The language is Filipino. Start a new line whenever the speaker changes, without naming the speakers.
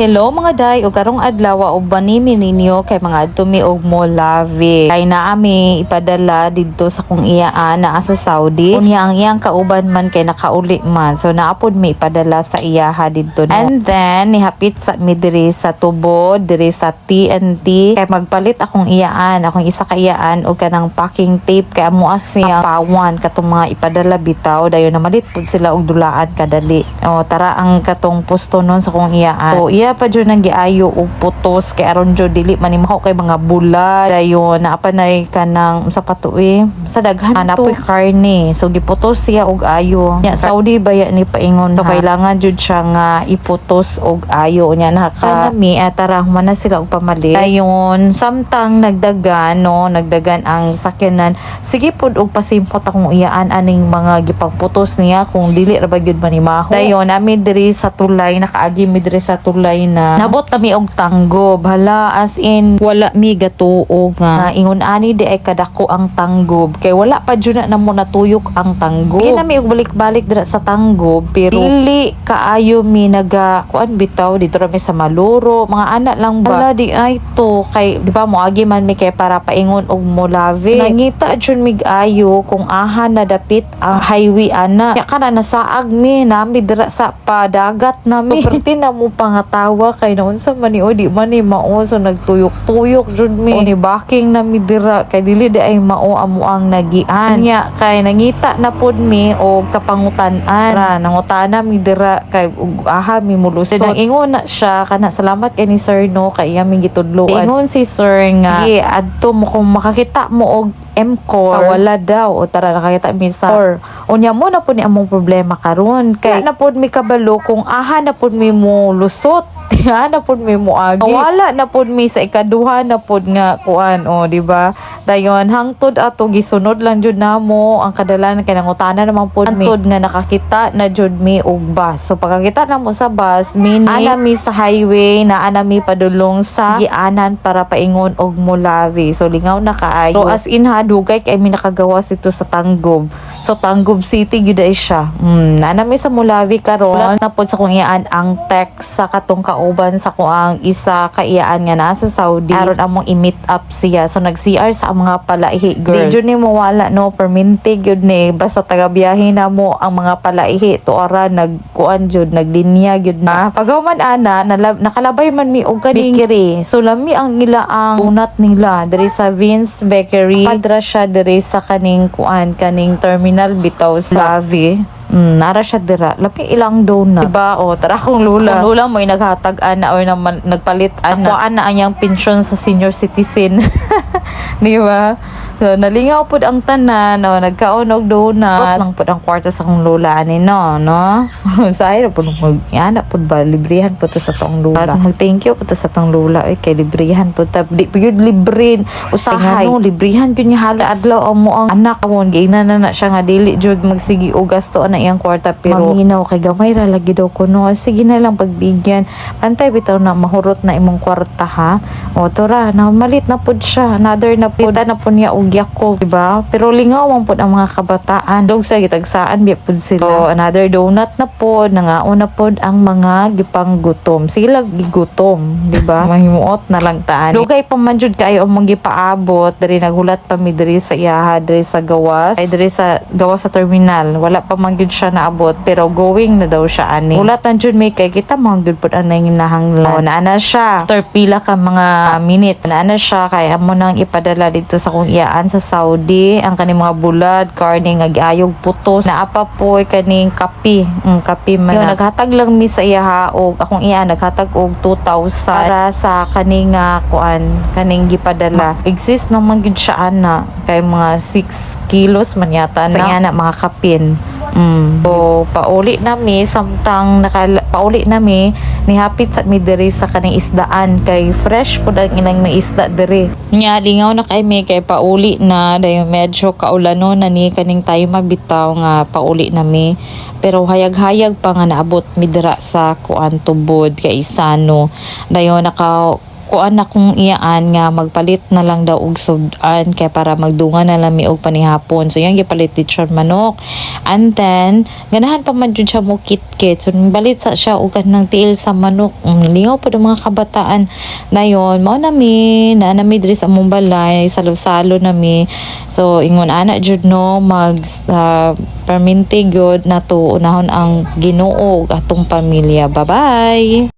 Hello mga day, o karong adlaw og banimi ninyo kay mga adtumi og Molave. Kay naami ipadala didto sa kung iyaan naa sa Saudi. Unya ang iyang kauban man kay nakauli man. So naapod mi ipadala sa iyaha didto. And then nihapit sa mi sa tubo, diri sa TNT kay magpalit akong iyaan, akong isa ka iyaan og kanang packing tape kay amo as niya pawan katong mga ipadala bitaw dayon na malit pud sila og dulaan kadali. O tara ang katong pusto nun sa kung iyaan. So iya pa jud nang giayo og putos kay aron jud dili manimaho kay mga bulad. Dayon naa pa nay kanang sa patuwi sa daghan to. Napoy karne. So giputos siya og ayo. Nya Saudi baya ni paingon. So kailangan jud siya nga iputos og ayo nya naka nami at tara human na sila og pamalit. Dayon samtang nagdagan no nagdagan ang sakyanan sige pud og pasimpot akong iyaan aning mga gipangputos niya kung dili ra ba gyud manimaho. Dayon nami diri sa tulay nakaagi mi diri sa tulay na nabot kami og tanggob. Hala as in wala mi gatuo nga ingon ani di ay kadako ang tanggob kay wala pa jud na namo natuyok ang tanggob. Kaya nami og balik-balik dira sa tanggob pero dili kaayo mi naga kuan bitaw dito ra mi sa Maluro mga anak lang ba. Hala di ay to kay di ba moagi man mi kay para paingon og molave. Nangita jud mig ayo kung aha na dapit ang highway ana. Ya kana nasaag mi nami dira sa padagat nami. Perti na mo pangatawa kay naun sa mani o di man ni mao so nagtuyok-tuyok jud mi. O ni baking nami dira kay dili di ay mao amo ang nagian. Nya kay nangita na pod mi og kapangutan-an. Ra nangutana mi dira kay ug aha mi mulusot. Nang ingon na siya kana salamat kay ni sir no kay iya mi gitudloan. Ingon si sir nga gi adto mo kung makakita mo og MCOR wala daw. O tara nakakita. Mi sa or? unya mo na po ni among problema karon. Kay na pod mi kabalo kung aha na pod mi mo lusot ha na pod mi mo agi wala na pod mi sa ikaduha na pod nga kuan o di ba? Dayon hangtod ato gisunod lang jud namo ang kadalan kay nangutana naman pod mi hangtod nga nakakita na jud mi og bus. So pagkakita namo sa bus mini ana mi sa highway na ana mi padulong sa gianan para paingon og Molavi so lingaw na kaayo. So as in ha dugay kay mi nakagawas ito sa Tanggob so Tanggob City gyud ay siya. Mm, na mi sa Molavi karon wala na pod sa kung iyaan ang text sa katong kauban sa kuang isa ka iyaan nga nasa Saudi. Aron among i-meet up siya. So nag-CR sa mga palaihi girls. Di ni mawala no? Perminti gyud ni. Basta taga biyahe na mo ang mga palaihi. Tuara nagkuan jud naglinya gyud na. Pagaman ana nakalabay man mi og kaning bakery. So lami ang nila ang unat nila. Diri sa Vince Bakery. Padra siya diri sa kaning kuan kaning terminal bitaw sa Lavi Mm, nara siya dira. Lapi ilang donut. Diba? O, tara kong lula. Kung lula mo yung naghatag ana or naman, nagpalit ana. Ako ana anyang pensyon sa senior citizen. Di ba? So, nalingaw pud ang tanan, no, nagkaon og donut. lang pud ang kwarta sa kong lula ani no, no. Sahay na pud mag ana pud ba librihan pud ta sa tong lula. Mag thank you pud ta sa tong lula ay kay librihan pud ta. Di pud librin usahay. No, librihan gyud niya halos adlaw ang mo ang anak amon gina na na siya nga dili jud magsigi og gasto na iyang kwarta pero maminaw kay gamay ra lagi daw ko no. Sige na lang pagbigyan. Pantay bitaw na mahurot na imong kwarta ha. O tora na malit na pud siya. Another na pud na pud niya og Yakult, di ba? Pero lingaw man pud ang mga kabataan. Dog sa gitagsaan biya pud sila. So, another donut na pud, nangaon na pud ang mga gipang gutom. Sila gigutom, di ba? Mahimuot na lang taan. Dugay pa man jud kayo ang mga gipaabot diri naghulat pa mi diri sa iyaha diri sa gawas. Ay diri sa gawas sa terminal. Wala pa man siya naabot pero going na daw siya ani. Hulatan jud may kay kita mo gyud pud anay nahanglan. Oh, naana siya. After pila ka mga minutes, naana siya kay amo nang ipadala dito sa kung iyaan sa Saudi ang kaning mga bulad, karne nga giayog putos. Naapa po kaning kapi, mm, kapi man. Yun, naghatag lang mi sa iya og akong iya naghatag og 2,000 para sa kaning nga kuan, kaning gipadala. Exist naman gyud siya ana kay mga 6 kilos man yata na. Sa iya na mga kapin. Mm. So, pauli nami samtang nakala, pauli nami nihapit sa mi diri sa kaning isdaan kay fresh pud ang ilang may isda diri. Nya lingaw na kay mi kay pauli na dayon medyo kaulano na ni kaning tayo mabitaw nga pauli nami pero hayag-hayag pa nga naabot mi dira sa kuan tubod kay Isano. Dayon naka kuan na kung iyaan nga magpalit na lang daw og sudan kay para magdungan na lang mi og panihapon. So yan gipalit lechon manok. And then ganahan pa man jud siya mo kit-kit so balit sa siya og kanang tiil sa manok. Um, lingaw pa mga kabataan dayon mao na mi na na mi diri sa among balay salo-salo na mi. So ingon ana jud no mag uh, perminti gyud na to unahon ang Ginoo atong pamilya. Bye bye